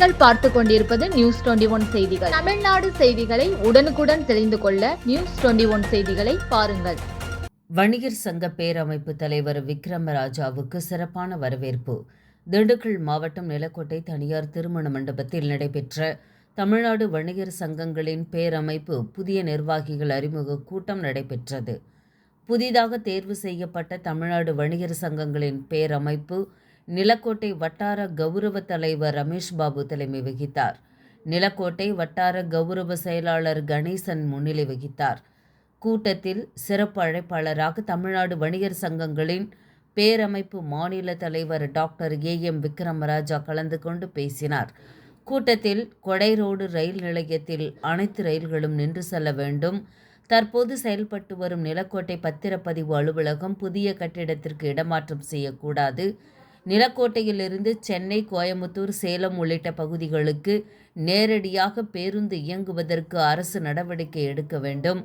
நீங்கள் பார்த்து கொண்டிருப்பது நியூஸ் டுவெண்டி ஒன் செய்திகள். தமிழ்நாடு செய்திகளை உடனுக்குடன் தெரிந்து கொள்ள நியூஸ் டுவெண்டி ஒன் செய்திகளை பாருங்கள். வணிகர் சங்க பேரமைப்பு தலைவர் விக்ரமராஜாவுக்கு சிறப்பான வரவேற்பு. திண்டுக்கல் மாவட்டம் நிலக்கோட்டை தனியார் திருமண மண்டபத்தில் நடைபெற்ற தமிழ்நாடு வணிகர் சங்கங்களின் பேரமைப்பு புதிய நிர்வாகிகள் அறிமுக கூட்டம் நடைபெற்றது. புதிதாக தேர்வு செய்யப்பட்ட தமிழ்நாடு வணிகர் சங்கங்களின் பேரமைப்பு நிலக்கோட்டை வட்டார கௌரவ தலைவர் ரமேஷ் பாபு தலைமை வகித்தார். நிலக்கோட்டை வட்டார கௌரவ செயலாளர் கணேசன் முன்னிலை வகித்தார். கூட்டத்தில் சிறப்பு அழைப்பாளராக தமிழ்நாடு வணிகர் சங்கங்களின் பேரமைப்பு மாநில தலைவர் டாக்டர் ஏ எம் விக்ரமராஜா கலந்து கொண்டு பேசினார். கூட்டத்தில் கொடை ரோடு ரயில் நிலையத்தில் அனைத்து ரயில்களும் நின்று செல்ல வேண்டும். தற்போது செயல்பட்டு வரும் நிலக்கோட்டை பத்திரப்பதிவு அலுவலகம் புதிய கட்டிடத்திற்கு இடமாற்றம் செய்யக்கூடாது. நிலக்கோட்டையிலிருந்து சென்னை கோயமுத்தூர் சேலம் உள்ளிட்ட பகுதிகளுக்கு நேரடியாக பேருந்து இயங்குவதற்கு அரசு நடவடிக்கை எடுக்க வேண்டும்.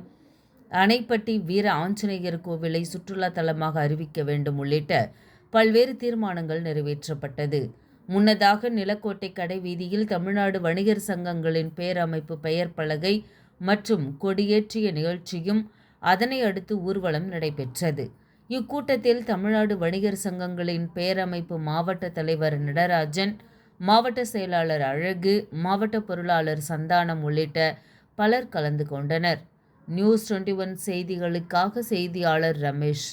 அணைப்பட்டி வீர ஆஞ்சநேயர் கோவிலை சுற்றுலா தலமாக அறிவிக்க வேண்டும் உள்ளிட்ட பல்வேறு தீர்மானங்கள் நிறைவேற்றப்பட்டது. முன்னதாக நிலக்கோட்டை கடை வீதியில் தமிழ்நாடு வணிகர் சங்கங்களின் பேரமைப்பு பெயர் பலகை மற்றும் கொடியேற்றிய நிகழ்ச்சியும் அதனை அடுத்து ஊர்வலம் நடைபெற்றது. இக்கூட்டத்தில் தமிழ்நாடு வணிகர் சங்கங்களின் பேரமைப்பு மாவட்ட தலைவர் நடராஜன் மாவட்ட செயலாளர் அழகு மாவட்ட பொருளாளர் சந்தானம் உள்ளிட்ட பலர் கலந்து கொண்டனர். நியூஸ் டுவெண்ட்டி ஒன் செய்திகளுக்காக செய்தியாளர் ரமேஷ்.